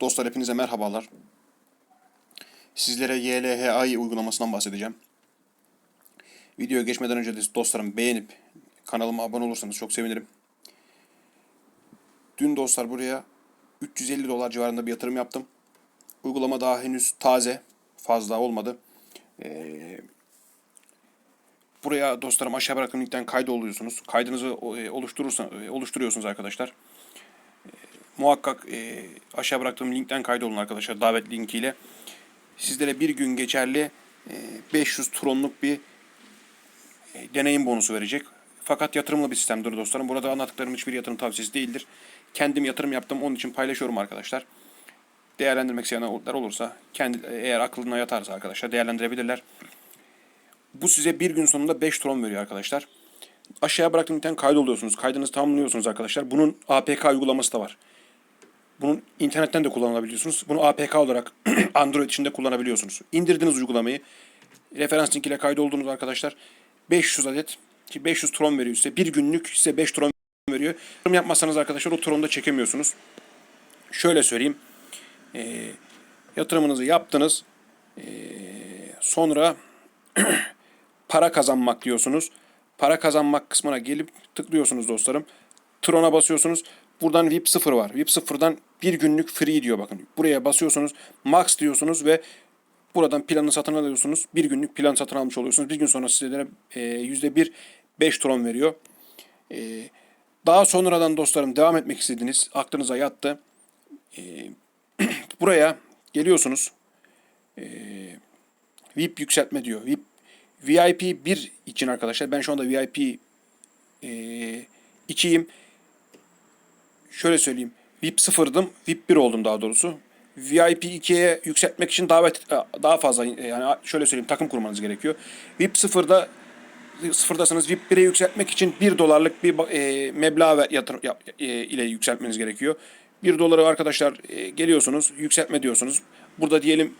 Dostlar hepinize merhabalar. Sizlere YLHI uygulamasından bahsedeceğim. Videoya geçmeden önce de dostlarım beğenip kanalıma abone olursanız çok sevinirim. Dün dostlar buraya 350 dolar civarında bir yatırım yaptım. Uygulama daha henüz taze, fazla olmadı. Ee, buraya dostlarım aşağı bıraktığım linkten kaydoluyorsunuz. Kaydınızı e, oluşturursa, e, oluşturuyorsunuz arkadaşlar muhakkak e, aşağı bıraktığım linkten kaydolun arkadaşlar davet linkiyle. Sizlere bir gün geçerli e, 500 tronluk bir e, deneyim bonusu verecek. Fakat yatırımlı bir sistemdir dostlarım. Burada anlattıklarım hiçbir yatırım tavsiyesi değildir. Kendim yatırım yaptım onun için paylaşıyorum arkadaşlar. Değerlendirmek isteyenler olursa kendi eğer aklına yatarsa arkadaşlar değerlendirebilirler. Bu size bir gün sonunda 5 tron veriyor arkadaşlar. Aşağıya bıraktığım linkten kaydoluyorsunuz. Kaydınızı tamamlıyorsunuz arkadaşlar. Bunun APK uygulaması da var. Bunun internetten de kullanabiliyorsunuz. Bunu APK olarak Android için de kullanabiliyorsunuz. İndirdiniz uygulamayı. Referans link ile kaydoldunuz arkadaşlar. 500 adet ki 500 tron veriyor size. Bir günlük size 5 tron veriyor. Yatırım yapmazsanız arkadaşlar o tronu da çekemiyorsunuz. Şöyle söyleyeyim. Ee, yatırımınızı yaptınız. Ee, sonra para kazanmak diyorsunuz. Para kazanmak kısmına gelip tıklıyorsunuz dostlarım. Tron'a basıyorsunuz. Buradan VIP 0 var. VIP 0'dan bir günlük free diyor bakın. Buraya basıyorsunuz. Max diyorsunuz ve buradan planı satın alıyorsunuz. Bir günlük plan satın almış oluyorsunuz. Bir gün sonra sizlere e, %1 5 tron veriyor. E, daha sonradan dostlarım devam etmek istediğiniz aklınıza yattı. E, buraya geliyorsunuz. E, VIP yükseltme diyor. VIP VIP 1 için arkadaşlar ben şu anda VIP e, 2'yim şöyle söyleyeyim. VIP sıfırdım. VIP 1 oldum daha doğrusu. VIP 2'ye yükseltmek için davet daha fazla yani şöyle söyleyeyim takım kurmanız gerekiyor. VIP sıfırda sıfırdasınız. VIP 1'e yükseltmek için 1 dolarlık bir e, meblağ ve yatırım yap, e, ile yükseltmeniz gerekiyor. 1 doları arkadaşlar e, geliyorsunuz, yükseltme diyorsunuz. Burada diyelim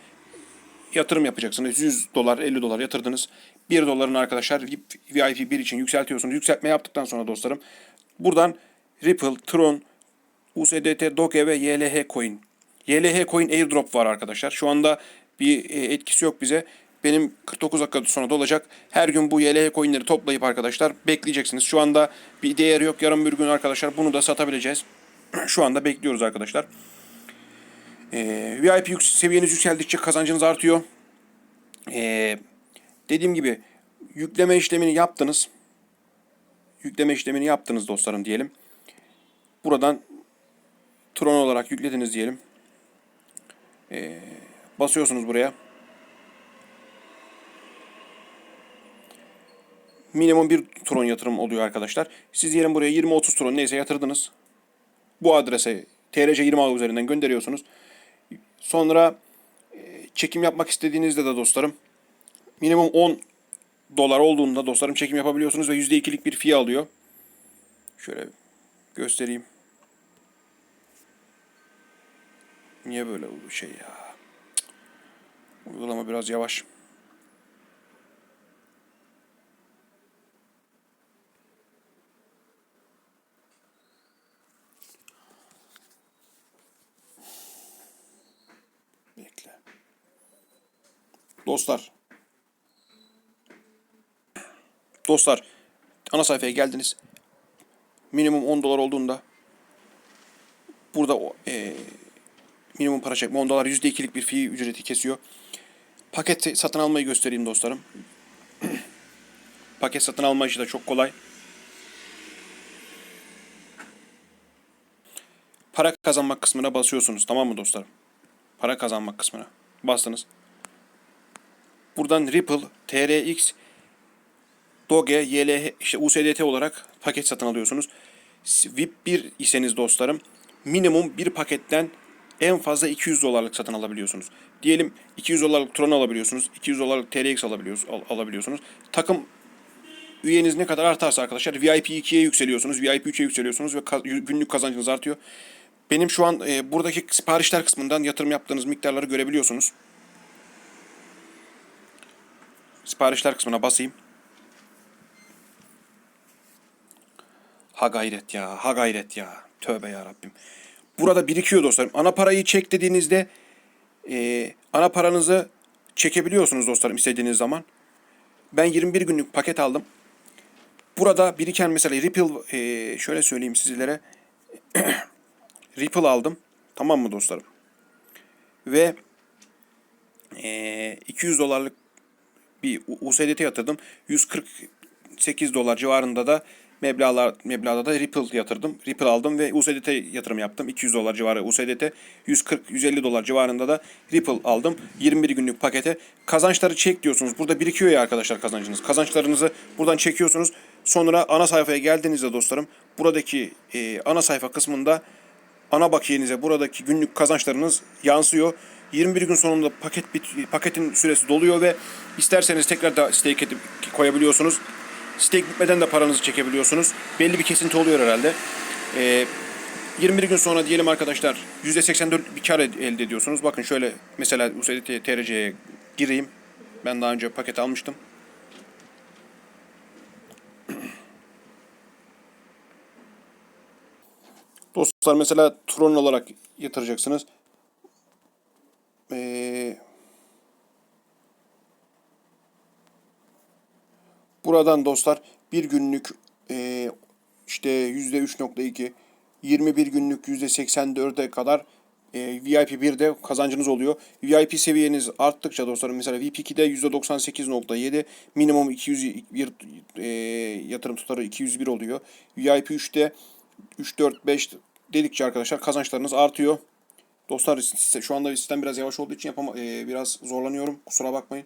yatırım yapacaksınız. 100 dolar, 50 dolar yatırdınız. 1 doların arkadaşlar VIP 1 için yükseltiyorsunuz. Yükseltme yaptıktan sonra dostlarım buradan Ripple, Tron, USDT, Doge ve YLH Coin. YLH Coin airdrop var arkadaşlar. Şu anda bir e, etkisi yok bize. Benim 49 dakika sonra dolacak. Her gün bu YLH coinleri toplayıp arkadaşlar bekleyeceksiniz. Şu anda bir değeri yok. Yarın bir gün arkadaşlar bunu da satabileceğiz. Şu anda bekliyoruz arkadaşlar. Ee, VIP yük seviyeniz yükseldikçe kazancınız artıyor. Ee, dediğim gibi yükleme işlemini yaptınız. Yükleme işlemini yaptınız dostlarım diyelim. Buradan Tron olarak yüklediniz diyelim. Ee, basıyorsunuz buraya. Minimum bir Tron yatırım oluyor arkadaşlar. Siz diyelim buraya 20-30 Tron neyse yatırdınız. Bu adrese TRC20 üzerinden gönderiyorsunuz. Sonra e, çekim yapmak istediğinizde de dostlarım minimum 10 dolar olduğunda dostlarım çekim yapabiliyorsunuz ve %2'lik bir fiyat alıyor. Şöyle göstereyim. Niye böyle oldu şey ya? Cık. Uygulama biraz yavaş. Bekle. Dostlar. Dostlar. Ana sayfaya geldiniz. Minimum 10 dolar olduğunda burada e, minimum para çekme 10 dolar %2'lik bir fee ücreti kesiyor. Paket satın almayı göstereyim dostlarım. Paket satın alma işi de çok kolay. Para kazanmak kısmına basıyorsunuz tamam mı dostlarım? Para kazanmak kısmına bastınız. Buradan Ripple, TRX, Doge, YLH, işte USDT olarak paket satın alıyorsunuz. VIP 1 iseniz dostlarım minimum bir paketten en fazla 200 dolarlık satın alabiliyorsunuz. Diyelim 200 dolarlık Tron alabiliyorsunuz. 200 dolarlık TRX alabiliyorsunuz. Al, alabiliyorsunuz. Takım üyeniz ne kadar artarsa arkadaşlar VIP 2'ye yükseliyorsunuz. VIP 3'e yükseliyorsunuz ve ka günlük kazancınız artıyor. Benim şu an e, buradaki siparişler kısmından yatırım yaptığınız miktarları görebiliyorsunuz. Siparişler kısmına basayım. Ha gayret ya, ha gayret ya. Tövbe ya Rabbim. Burada birikiyor dostlarım. Ana parayı çek dediğinizde e, ana paranızı çekebiliyorsunuz dostlarım istediğiniz zaman. Ben 21 günlük paket aldım. Burada biriken mesela Ripple e, şöyle söyleyeyim sizlere. Ripple aldım. Tamam mı dostlarım? Ve e, 200 dolarlık bir USDT yatırdım. 148 dolar civarında da meblağlar meblağda da Ripple yatırdım. Ripple aldım ve USDT yatırım yaptım. 200 dolar civarı USDT, 140 150 dolar civarında da Ripple aldım. 21 günlük pakete. Kazançları çek diyorsunuz. Burada birikiyor ya arkadaşlar kazancınız. Kazançlarınızı buradan çekiyorsunuz. Sonra ana sayfaya geldiğinizde dostlarım buradaki e, ana sayfa kısmında ana bakiyenize buradaki günlük kazançlarınız yansıyor. 21 gün sonunda paket bit, paketin süresi doluyor ve isterseniz tekrar da stake edip koyabiliyorsunuz. Stake bitmeden de paranızı çekebiliyorsunuz. Belli bir kesinti oluyor herhalde. Ee, 21 gün sonra diyelim arkadaşlar %84 bir kar elde ediyorsunuz. Bakın şöyle mesela USDT TRC'ye gireyim. Ben daha önce paket almıştım. Dostlar mesela Tron olarak yatıracaksınız. Ee, buradan dostlar bir günlük e, işte yüzde 3.2 21 günlük yüzde 84'e kadar e, VIP 1'de kazancınız oluyor. VIP seviyeniz arttıkça dostlarım mesela VIP 2'de %98.7 minimum 201 e, yatırım tutarı 201 oluyor. VIP 3'te 3 4 5 dedikçe arkadaşlar kazançlarınız artıyor. Dostlar şu anda sistem biraz yavaş olduğu için yapama, e, biraz zorlanıyorum. Kusura bakmayın.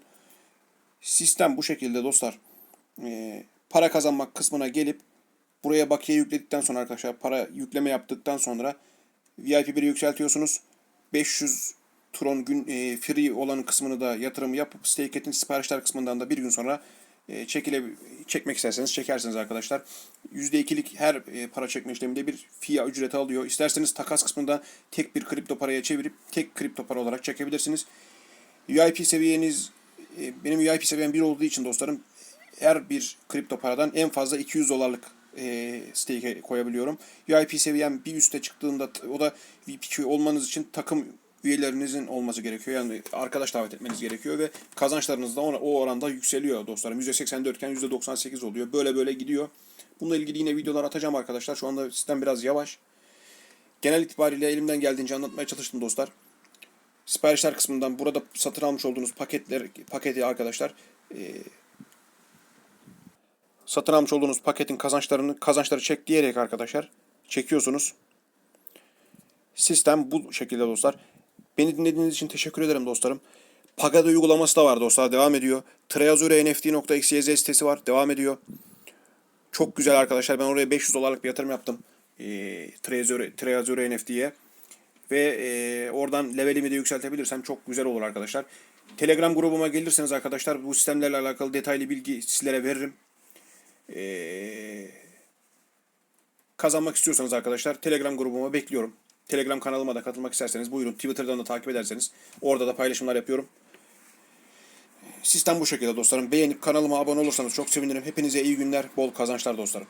Sistem bu şekilde dostlar. E, para kazanmak kısmına gelip buraya bakiye yükledikten sonra arkadaşlar para yükleme yaptıktan sonra VIP 1'i yükseltiyorsunuz. 500 Tron gün e, free olan kısmını da yatırım yapıp Stake'in siparişler kısmından da bir gün sonra e, çekile çekmek isterseniz çekersiniz arkadaşlar. %2'lik her e, para çekme işleminde bir fiyat ücreti alıyor. İsterseniz takas kısmında tek bir kripto paraya çevirip tek kripto para olarak çekebilirsiniz. VIP seviyeniz e, benim VIP seviyem 1 olduğu için dostlarım her bir kripto paradan en fazla 200 dolarlık e, stake koyabiliyorum. VIP seviyem bir üste çıktığında o da VIP olmanız için takım üyelerinizin olması gerekiyor. Yani arkadaş davet etmeniz gerekiyor ve kazançlarınız da ona- o oranda yükseliyor dostlarım. %84 iken %98 oluyor. Böyle böyle gidiyor. Bununla ilgili yine videolar atacağım arkadaşlar. Şu anda sistem biraz yavaş. Genel itibariyle elimden geldiğince anlatmaya çalıştım dostlar. Siparişler kısmından burada satın almış olduğunuz paketler paketi arkadaşlar e, satın almış olduğunuz paketin kazançlarını kazançları çek diyerek arkadaşlar çekiyorsunuz. Sistem bu şekilde dostlar. Beni dinlediğiniz için teşekkür ederim dostlarım. Pagada uygulaması da var dostlar devam ediyor. Treazure.nft.xyz sitesi var devam ediyor. Çok güzel arkadaşlar. Ben oraya 500 dolarlık bir yatırım yaptım. E, Treazure, Treazure NFT'ye. Ve e, oradan levelimi de yükseltebilirsem çok güzel olur arkadaşlar. Telegram grubuma gelirseniz arkadaşlar bu sistemlerle alakalı detaylı bilgi sizlere veririm. E, kazanmak istiyorsanız arkadaşlar Telegram grubuma bekliyorum. Telegram kanalıma da katılmak isterseniz buyurun. Twitter'dan da takip ederseniz orada da paylaşımlar yapıyorum. Sistem bu şekilde dostlarım. Beğenip kanalıma abone olursanız çok sevinirim. Hepinize iyi günler, bol kazançlar dostlarım.